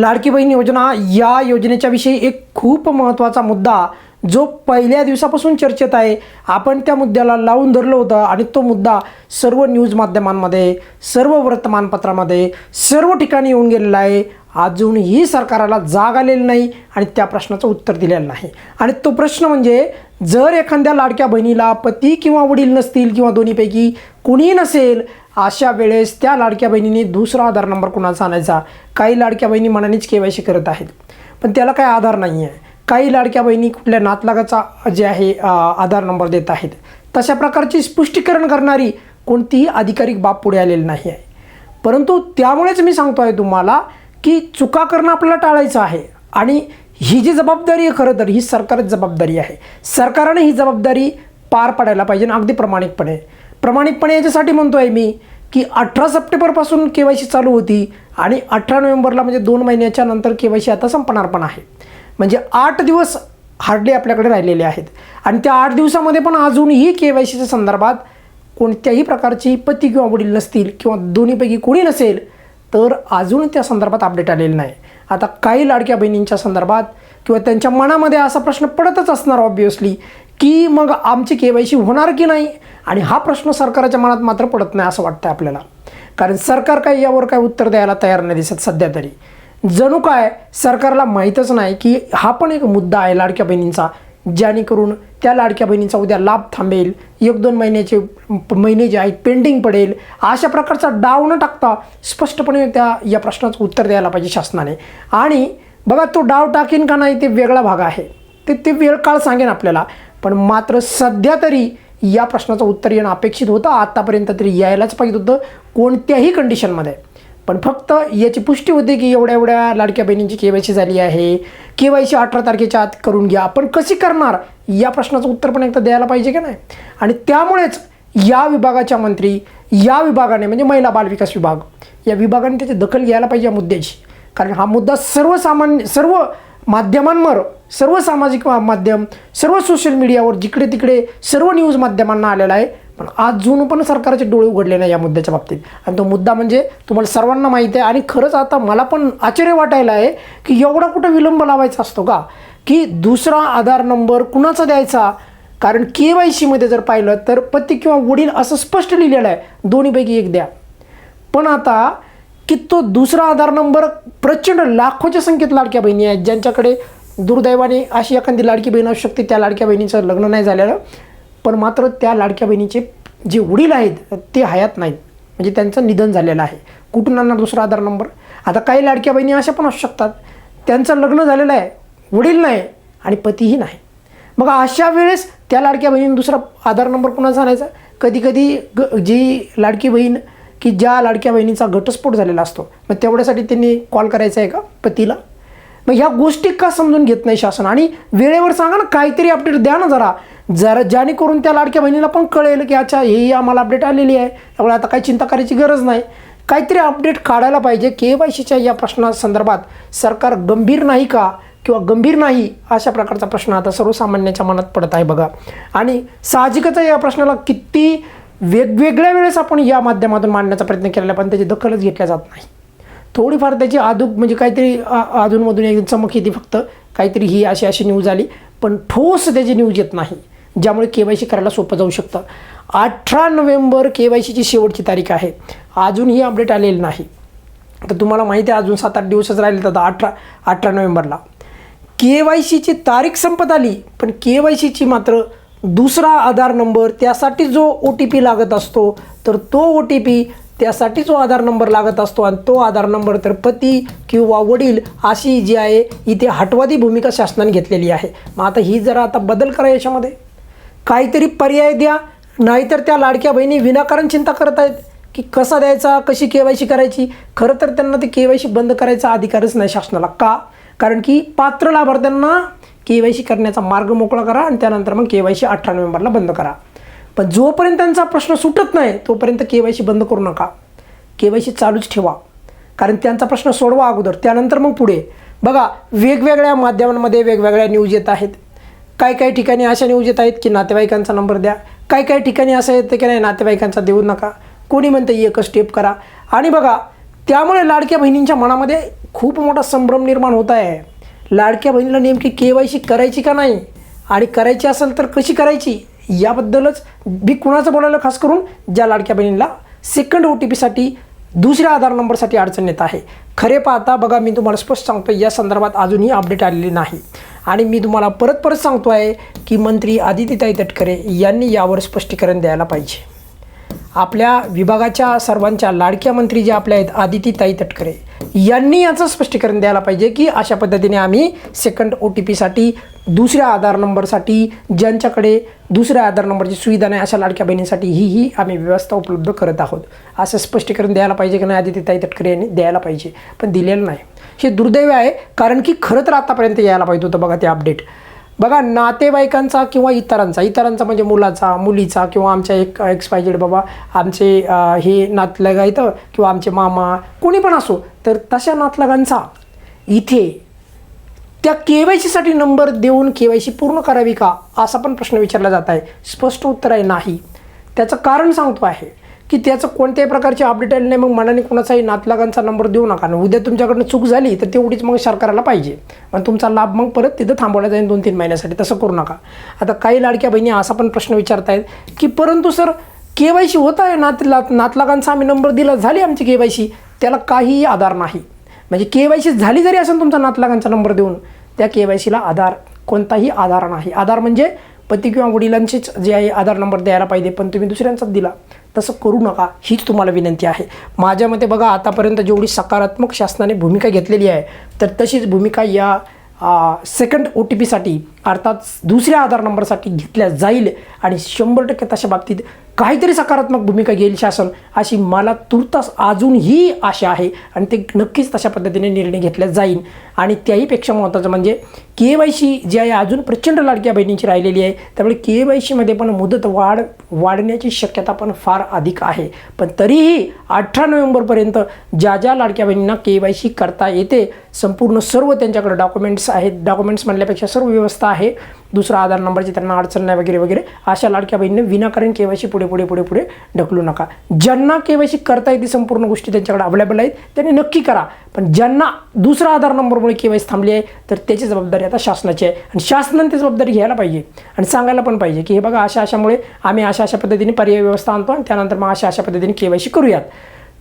लाडकी बहीण योजना या योजनेच्या विषयी एक खूप महत्त्वाचा मुद्दा जो पहिल्या दिवसापासून चर्चेत आहे. आपण त्या मुद्द्याला लावून धरलं होतं आणि तो मुद्दा सर्व न्यूज माध्यमांमध्ये सर्व वर्तमानपत्रामध्ये सर्व ठिकाणी येऊन गेलेला आहे. अजूनही सरकाराला जाग आलेली नाही आणि त्या प्रश्नाचं उत्तर दिलेलं नाही. आणि तो प्रश्न म्हणजे जर एखाद्या लाडक्या बहिणीला पती किंवा वडील नसतील किंवा दोन्हीपैकी कुणीही नसेल अशा वेळेस त्या लाडक्या बहिणीने दुसरा आधार नंबर कुणाचा आणायचा काही लाडक्या बहिणी मनानेच के वाय सी करत आहेत. पण त्याला काही आधार नाही आहे काही लाडक्या बहिणी कुठल्या नातलागाचा जे आहे आधार नंबर देत आहेत. तशा प्रकारची स्पष्टीकरण करणारी कोणतीही अधिकारिक बाब पुढे आलेली नाही आहे परंतु त्यामुळेच मी सांगतो आहे तुम्हाला की चुका करणं आपल्याला टाळायचं आहे. आणि ही जी जबाबदारी आहे खरं तर ही सरकारच जबाबदारी आहे. सरकारने ही जबाबदारी पार पाडायला पाहिजे आणि अगदी प्रामाणिकपणे. प्रामाणिकपणे याच्यासाठी म्हणतो आहे मी की अठरा सप्टेंबरपासून के वाय सी चालू होती आणि अठरा नोव्हेंबरला म्हणजे दोन महिन्याच्या नंतर के वाय सी आता संपणार पण आहे. म्हणजे आठ दिवस हार्डली आपल्याकडे राहिलेले आहेत. आणि त्या आठ दिवसामध्ये पण अजूनही के वाय सीच्या संदर्भात कोणत्याही प्रकारची पती किंवा वडील नसतील किंवा दोन्हीपैकी कोणी नसेल तर अजून त्या संदर्भात अपडेट आलेलं नाही. आता काही लाडक्या बहिणींच्या संदर्भात किंवा त्यांच्या मनामध्ये असा प्रश्न पडतच असणार ऑब्वियसली की मग आमची के वाय सी होणार की नाही? आणि हा प्रश्न सरकारच्या मनात मात्र पडत नाही असं वाटतं आपल्याला. कारण सरकार काही यावर काय उत्तर द्यायला तयार नाही दिसत सध्या तरी. जणू काय सरकारला माहीतच नाही की हा पण एक मुद्दा आहे लाडक्या बहिणींचा जेणेकरून त्या लाडक्या बहिणींचा उद्या लाभ थांबेल एक दोन महिन्याचे महिने जे आहेत पेंडिंग पडेल अशा प्रकारचा डाव न टाकता स्पष्टपणे त्या या प्रश्नाचं उत्तर द्यायला पाहिजे शासनाने. आणि बघा तो डाव टाकेन का नाही ते वेगळा भाग आहे. ते ते वेळ काळ सांगेन आपल्याला. पण मात्र सध्या तरी या प्रश्नाचं उत्तर येणं अपेक्षित होतं. आत्तापर्यंत तरी यायलाच पाहिजे होतं कोणत्याही कंडिशनमध्ये पण फक्त याची पुष्टी होते की एवढ्या एवढ्या लाडक्या बहिणींची के वाय सी झाली आहे. के वाय सी अठरा तारखेच्या आत करून घ्या. आपण कशी करणार? या प्रश्नाचं उत्तर पण एकदा द्यायला पाहिजे की नाही? आणि त्यामुळेच या विभागाच्या मंत्री या विभागाने म्हणजे महिला बालविकास विभाग या विभागाने त्याची दखल घ्यायला पाहिजे या मुद्द्याची. कारण हा मुद्दा सर्वसामान्य सर्व माध्यमांवर सर्व सामाजिक माध्यम सर्व सोशल मीडियावर जिकडे तिकडे सर्व न्यूज माध्यमांना आलेला आहे. पण अजून पण सरकारचे डोळे उघडले नाही या मुद्द्याच्या बाबतीत. आणि तो मुद्दा म्हणजे तुम्हाला सर्वांना माहिती आहे आणि खरंच आता मला पण आश्चर्य वाटायला आहे की एवढा कुठं विलंब लावायचा असतो का? की दुसरा आधार नंबर कुणाचा द्यायचा? कारण के वाय सीमध्ये जर पाहिलं तर पती किंवा वडील असं स्पष्ट लिहिलेलं आहे. दोन्हीपैकी एक द्या. पण आता की तो दुसरा आधार नंबर प्रचंड लाखोच्या संख्येत लाडक्या बहिणी आहेत ज्यांच्याकडे दुर्दैवाने अशी एखादी लाडकी बहीण असू शकते त्या लाडक्या बहिणीचं लग्न नाही झालेलं. पण मात्र त्या लाडक्या बहिणीचे जे वडील आहेत ते हयात नाहीत. म्हणजे त्यांचं निधन झालेलं आहे. कुठून आणणार दुसरा आधार नंबर? आता काही लाडक्या बहिणी अशा पण असू शकतात. त्यांचं लग्न झालेलं आहे वडील नाही आणि पतीही नाही. मग अशा वेळेस त्या लाडक्या बहिणीने दुसरा आधार नंबर कुणाचा आणायचा कधी कधी ग जी लाडकी बहीण की ज्या लाडक्या बहिणीचा घटस्फोट झालेला असतो मग तेवढ्यासाठी त्यांनी कॉल करायचा आहे का? पतीला मग ह्या गोष्टी का समजून घेत नाही शासन? आणि वेळेवर सांगा ना काहीतरी अपडेट द्या ना जरा. जरा जेणेकरून त्या लाडक्या बहिणीला पण कळेल की अच्छा ही आम्हाला अपडेट आलेली आहे त्यामुळे आता काही चिंता करायची गरज नाही. काहीतरी अपडेट काढायला पाहिजे. के वाय सीच्या या प्रश्नासंदर्भात सरकार गंभीर नाही का? किंवा गंभीर नाही? अशा प्रकारचा प्रश्न आता सर्वसामान्याच्या मनात पडत आहे बघा. आणि साहजिकच या प्रश्नाला किती वेगवेगळ्या वेळेस आपण या माध्यमातून मांडण्याचा प्रयत्न केलेला आहे, पण त्याची दखलच घेतल्या जात नाही. थोडीफार त्याची आदूक म्हणजे काहीतरी अधूनमधून एक चमक येते फक्त. काहीतरी ही अशी अशी न्यूज आली पण ठोस त्याची न्यूज येत नाही ज्यामुळे के वाय सी करायला सोपं जाऊ शकतं. अठरा नोव्हेंबर के वाय सीची शेवटची तारीख आहे. अजूनही अपडेट आलेली नाही. तर तुम्हाला माहिती आहे अजून सात आठ दिवसच राहिले तर अठरा अठरा नोव्हेंबरला. के वाय सीची तारीख संपत आली पण के वाय सीची मात्र दुसरा आधार नंबर त्यासाठी जो ओ टी पी लागत असतो तर तो ओ टी पी त्यासाठी जो आधार नंबर लागत असतो आणि तो आधार नंबर तर पती किंवा वडील अशी जी आहे इथे हटवादी भूमिका शासनाने घेतलेली आहे. मग आता ही जरा आता बदल करा याच्यामध्ये. काहीतरी पर्याय द्या नाहीतर त्या लाडक्या बहिणी विनाकारण चिंता करत आहेत की कसा द्यायचा कशी के वाय सी करायची? खरं तर त्यांना ते के वाय सी बंद करायचा अधिकारच नाही शासनाला. का? कारण की पात्र लाभार्थ्यांना के वाय सी करण्याचा मार्ग मोकळा करा आणि त्यानंतर मग के वाय सी अठरा नोव्हेंबरला बंद करा. पण जोपर्यंत त्यांचा प्रश्न सुटत नाही तोपर्यंत के वाय सी बंद करू नका. के वाय सी चालूच ठेवा. कारण त्यांचा प्रश्न सोडवा अगोदर त्यानंतर मग पुढे. बघा वेगवेगळ्या माध्यमांमध्ये वेगवेगळ्या न्यूज येत आहेत. काही काही ठिकाणी अशा न्यूज येत आहेत की नातेवाईकांचा नंबर द्या. काही काही ठिकाणी असं येतं की नाही नातेवाईकांचा देऊ नका. कोणी म्हणतं एकच स्टेप करा. आणि बघा त्यामुळे लाडक्या बहिणींच्या मनामध्ये खूप मोठा संभ्रम निर्माण होत आहे. लाडक्या बहिणीला नेमकी के वाय सी करायची का नाही आणि करायची असेल तर कशी करायची याबद्दलच मी कुणाचं बोलायला खास करून ज्या लाडक्या बहिणीला सेकंड ओ टी पीसाठी दुसऱ्या आधार नंबरसाठी अडचण येत आहे. खरे पाहता बघा मी तुम्हाला स्पष्ट सांगतो या संदर्भात अजूनही अपडेट आलेली नाही. आणि मी तुम्हाला परत परत सांगतो आहे की मंत्री आदित्यताई तटकरे यांनी यावर स्पष्टीकरण द्यायला पाहिजे. आपल्या विभागाच्या सर्वांच्या लाडक्या मंत्री ज्या आपल्या आहेत आदितीताई तटकरे यांनी याचं स्पष्टीकरण द्यायला पाहिजे की अशा पद्धतीने आम्ही सेकंड ओ टी पीसाठी दुसऱ्या आधार नंबरसाठी ज्यांच्याकडे दुसऱ्या आधार नंबरची सुविधा नाही अशा लाडक्या बहिणींसाठी ही ही आम्ही व्यवस्था उपलब्ध करत आहोत. असं स्पष्टीकरण द्यायला पाहिजे की नाही आदितीताई तटकरे यांनी द्यायला पाहिजे. पण दिलेलं नाही. हे दुर्दैव आहे कारण की खरं तर आतापर्यंत यायला पाहिजे होतं बघा ते अपडेट बघा नातेवाईकांचा किंवा इतरांचा इतरांचा म्हणजे मुलाचा मुलीचा किंवा आमच्या एक एक्सपायजेड बाबा आमचे हे नातलग आहेत किंवा आमचे मामा कोणी पण असो तर तशा नातलगांचा इथे त्या के वाय सीसाठी नंबर देऊन के वाय सी पूर्ण करावी का असा पण प्रश्न विचारला जात आहे. स्पष्ट उत्तर आहे नाही. त्याचं कारण सांगतो आहे. की त्याचं कोणत्याही प्रकारचे अपडेट आले नाही मग मनाने कोणाचाही नातलगांचा नंबर देऊ नका. आणि उद्या तुमच्याकडनं चूक झाली तर तेवढीच मग सरकारला पाहिजे. आणि तुमचा लाभ मग परत तिथं थांबवला जाईल दोन तीन महिन्यासाठी. तसं करू नका. आता काही लाडक्या बहिणी असा पण प्रश्न विचारतायत की परंतु सर के वाय सी होत आहे नातला नातलगांचा आम्ही नंबर दिला झाली आमची के वाय सी? त्याला काहीही आधार नाही. म्हणजे के वाय सी झाली जरी असेल तुमचा नातलगांचा नंबर देऊन त्या के वाय सीला आधार कोणताही आधार नाही. आधार म्हणजे पती किंवा वडिलांचेच जे आहे आधार नंबर द्यायला पाहिजे पण तुम्ही दुसऱ्यांचाच दिला तसं करू नका. हीच तुम्हाला विनंती आहे. माझ्या मते बघा आतापर्यंत जेवढी सकारात्मक शासनाने भूमिका घेतलेली आहे तर तशीच भूमिका या सेकंड ओ टी पीसाठी अर्थात दुसऱ्या आधार नंबरसाठी घेतल्या जाईल आणि शंभर टक्के तशा बाबतीत काहीतरी सकारात्मक भूमिका घेईल शासन अशी मला तुर्तास अजूनही आशा आहे आणि ते नक्कीच तशा पद्धतीने निर्णय घेतला जाईल. आणि त्याहीपेक्षा महत्त्वाचं म्हणजे के वाय सी जी आहे अजून प्रचंड लाडक्या बहिणींची राहिलेली आहे. त्यामुळे के वाय सीमध्ये पण मुदत वाढ वाढण्याची शक्यता पण फार अधिक आहे. पण तरीही अठरा नोव्हेंबरपर्यंत ज्या ज्या लाडक्या बहिणींना के वाय सी करता येते संपूर्ण सर्व त्यांच्याकडे डॉक्युमेंट्स आहेत. डॉक्युमेंट्स म्हणल्यापेक्षा सर्व व्यवस्था आहे. दुसरा आधार नंबरची त्यांना अडचण नाही वगैरे वगैरे अशा लाडक्या बहिणीने विनाकारण के पुढे पुढे पुढे पुढे ढकलू नका. ज्यांना के करता येते संपूर्ण गोष्टी त्यांच्याकडे अवेलेबल आहेत त्यांनी नक्की करा. पण ज्यांना दुसरा आधार नंबरमुळे के थांबली आहे तर त्याची जबाबदारी आता शासनाची आहे. आणि शासनाने ती जबाबदारी घ्यायला पाहिजे. आणि सांगायला पण पाहिजे की हे बघा अशा अशामुळे आम्ही अशा अशा पद्धतीने पर्याय व्यवस्था आणतो आणि त्यानंतर मग अशा अशा पद्धतीने के करूयात.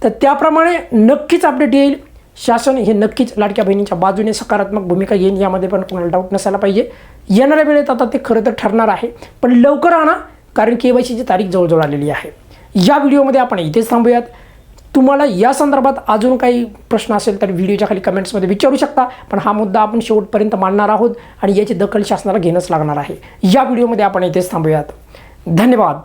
तर त्याप्रमाणे नक्कीच अपडेट येईल. शासन हे नक्कीच लाडक्या बहिणींच्या बाजूने सकारात्मक भूमिका घेईन यामध्ये पण कोणाला डाऊट नसायला पाहिजे. येणाऱ्या वेळेत आता ते खरं तर ठरणार आहे. पण लवकर आणा कारण के वाय सीची तारीख जवळजवळ आलेली आहे. या व्हिडिओमध्ये आपण इथेच थांबूयात. तुम्हाला या संदर्भात अजून काही प्रश्न असेल तर व्हिडिओच्या खाली कमेंट्समध्ये विचारू शकता. पण हा मुद्दा आपण शेवटपर्यंत मांडणार आहोत आणि याची दखल शासनाला घेणंच लागणार आहे. या व्हिडिओमध्ये आपण इथेच थांबूयात. धन्यवाद.